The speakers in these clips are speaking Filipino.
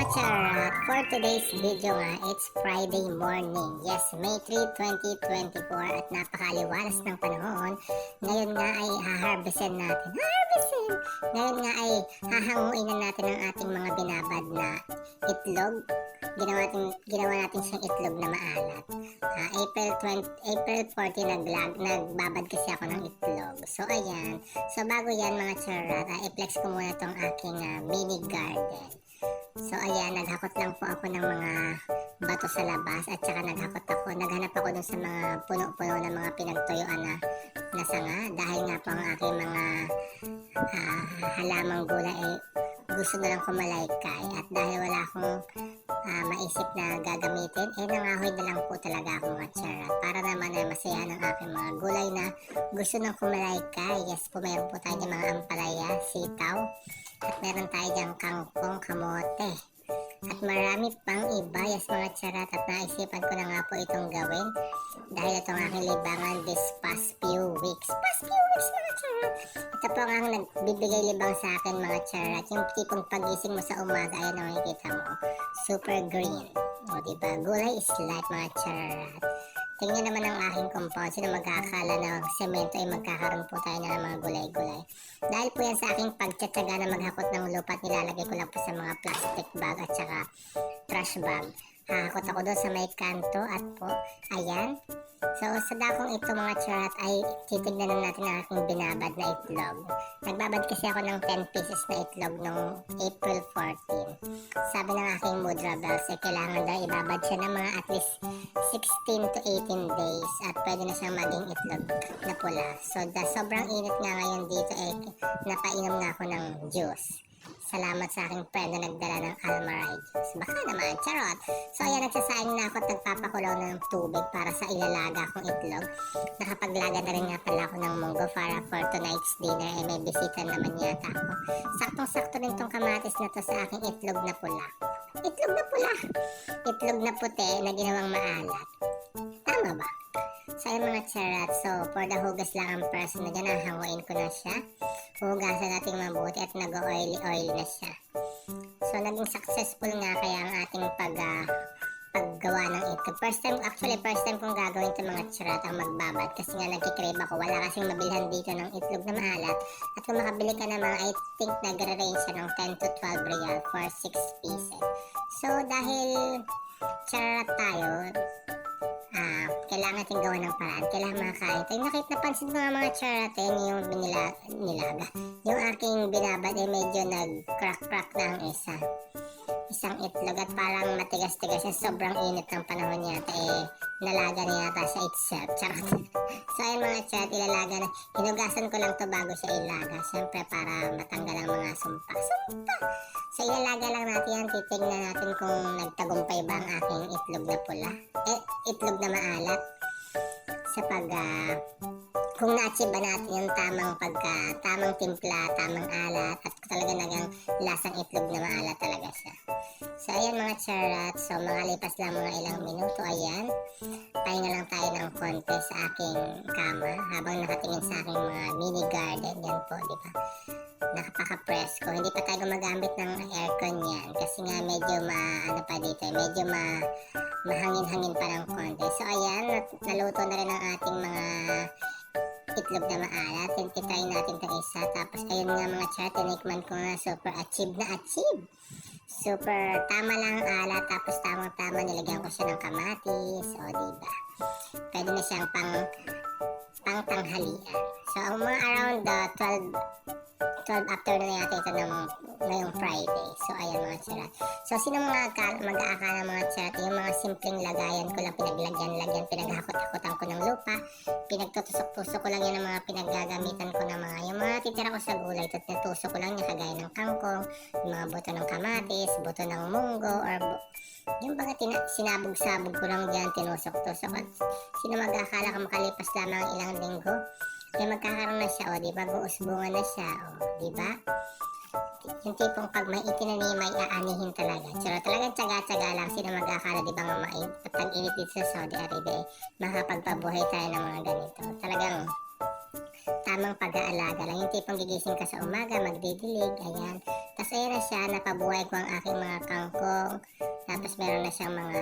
mga charot, for today's video nga, it's Friday morning. Yes, May 3, 2024 at napakaliwalas ng panahon. Ngayon nga ay haharvestin natin. Harvestin! Ngayon nga ay hahanguin na natin ang ating mga binabad na itlog. Ginawa natin, ginawa natin siyang itlog na maalat. Ah, April 20, April 40 naglag, nagbabad kasi ako ng itlog. So ayan. So bago yan mga charot, ah, i-flex ko muna tong aking ah, mini garden. So ayan, naghakot lang po ako ng mga bato sa labas at saka naghakot ako, naghanap ako dun sa mga puno-puno ng mga pinagtuyuan na na sanga. Dahil nga po ang aking mga ah, halamang gulay ay gusto na lang kumalaykay at dahil wala akong ah, maisip na gagamitin, eh nangahoy na lang po talaga ako charat para naman ay masaya ng aking mga gulay na gusto nang kumalaykay. Yes po, mayroon po tayo ng mga ampalaya, sitaw, at meron tayo diyang kangkong, kamote. At marami pang iba, yes mga charat, at naisipan ko na nga po itong gawin dahil itong aking libangan this past few weeks. Past few weeks mga charat. Ito po ang nagbibigay libang sa akin mga charat. Yung tipong pagising mo sa umaga, ayan ang makikita mo. Super green. O diba? Gulay is life mga charat. Tingnan naman ang aking compound. Sino magkakala na semento ay magkakaroon po tayo ng mga gulay-gulay. Dahil po yan sa aking pagtsatsaga na maghakot ng lupa at nilalagay ko lang po sa mga plastic bag at saka trash bag. Hahakot ako doon sa may kanto at po, ayan. So sa dakong ito mga charat ay titignan na natin ang aking binabad na itlog. Nagbabad kasi ako ng 10 pieces na itlog noong April 14. Sabi ng aking mudra bells ay kailangan daw ibabad siya ng mga at least 16 to 18 days at pwede na siyang maging itlog na pula. So da, sobrang init nga ngayon dito eh napainom nga ako ng juice. Salamat sa aking friend na nagdala ng Almaray juice. Baka naman, charot. So ayan, nagsasaing na ako at nagpapakulaw ng tubig para sa ilalaga kong itlog. Nakapaglaga na rin nga pala ako ng munggo para for tonight's dinner. Eh, may bisita naman yata ako. Saktong-sakto rin tong kamatis na to sa aking itlog na pula. Itlog na pula! Itlog na puti na ginawang maalat. Tama ba? So ayun mga charat, so for the hugas lang ang person na dyan, hahanguin ko na siya. Hugasan natin mabuti at nag-oily-oily na siya. So naging successful nga kaya ang ating pag, ah, paggawa ng itlog. First time, actually first time kong gagawin ito mga ang magbabad kasi nga nagkikrave ako. Wala kasing mabilhan dito ng itlog na maalat. At kung makabili ka mga, I think nagre-range siya ng 10 to 12 real for 6 pieces. So dahil charat tayo, kailangan natin gawa ng paraan. Kailangan makakain tayo. Nakita napansin ko nga mga charaten yung binila, nilaga. Yung aking binabad ay medyo nag-crack-crack na ang isa. Isang itlog at parang matigas-tigas siya. Sobrang init ng panahon yata eh. Nalaga na yata sa itself. Charot. so ayun mga chat, ilalaga na. Hinugasan ko lang to bago siya ilaga. Siyempre para matanggal ang mga sumpa. Sumpa! So ilalaga lang natin yan. Titignan natin kung nagtagumpay ba ang aking itlog na pula. Eh, itlog na maalat. Sa pag, ah, kung na-achieve ba natin yung tamang pagka, tamang timpla, tamang alat, at talaga nagang lasang itlog na maalat talaga siya. So ayan mga charat, so mga lipas lang mga ilang minuto, ayan. Pahinga lang tayo ng konti sa aking kama habang nakatingin sa aking mga mini garden, yan po, di ba? nakapaka-press ko. Hindi pa tayo gumagamit ng aircon yan kasi nga medyo ma, ano pa dito, eh, medyo ma, mahangin-hangin pa ng konti. So ayan, naluto na rin ang ating mga itlog na maalat. Tintitry natin itong isa. Tapos ayun nga mga chat, tinikman ko nga super achieve na achieve. Super tama lang ang alat. Tapos tamang-tama nilagyan ko siya ng kamatis. O diba? Pwede na siyang pang pang tanghalian. So mga around the 12 12 after na yata ito ng ngayong Friday. So, ayan mga charat. So, sino mga akala, mag-aakala mga charat, yung mga simpleng lagayan ko lang, pinaglagyan-lagyan, pinaghakot-hakotan ko ng lupa, pinagtutusok-tusok ko lang yan ng mga pinaggagamitan ko ng mga, yung mga titira ko sa gulay, at natusok ko lang niya kagaya ng kangkong, yung mga buto ng kamatis, buto ng munggo, or bu- yung mga tina- sinabog-sabog ko lang dyan, tinusok-tusok. At sino mag-akala ka makalipas lamang ang ilang linggo, kaya magkakaroon na siya, o, di ba? Buusbungan na siya, o, di ba? Yung tipong pag may itinanim, may aanihin talaga. Pero talagang tsaga-tsaga lang. Sino mag-akala, di ba nga main, pag init dito sa Saudi Arabia, eh, makapagpabuhay tayo ng mga ganito. Talagang tamang pag-aalaga lang. Yung tipong gigising ka sa umaga, magdidilig, ayan. Tapos ayan na siya, napabuhay ko ang aking mga kangkong. Tapos meron na siyang mga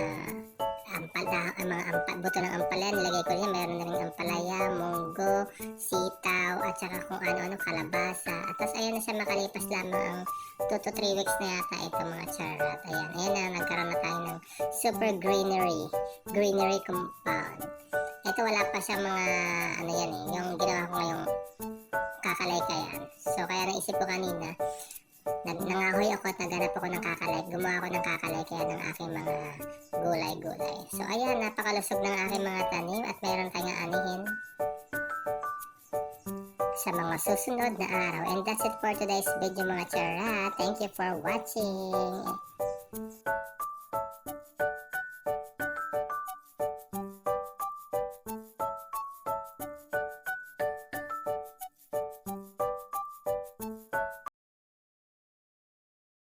ampal, ah, mga ampal, buto ng ampalaya. Nilagay ko rin, meron na rin ampalaya, munggo, sitaw, at saka kung ano-ano, kalabasa. At tapos ayan na siya, makalipas lamang ang 2 to 3 weeks na yata ito mga charot. Ayan, ayan na, nagkaroon na tayo ng super greenery, greenery compound. Ito wala pa siya mga, ano yan eh, yung ginawa ko ngayong kakalay ka yan. So kaya naisip ko kanina, nag nangahoy ako at naghanap ako ng kakalay. Gumawa ako ng kakalay kaya ng aking mga gulay-gulay. So ayan, napakalusog ng aking mga tanim at meron tayong anihin sa mga susunod na araw. And that's it for today's video mga chara. Thank you for watching.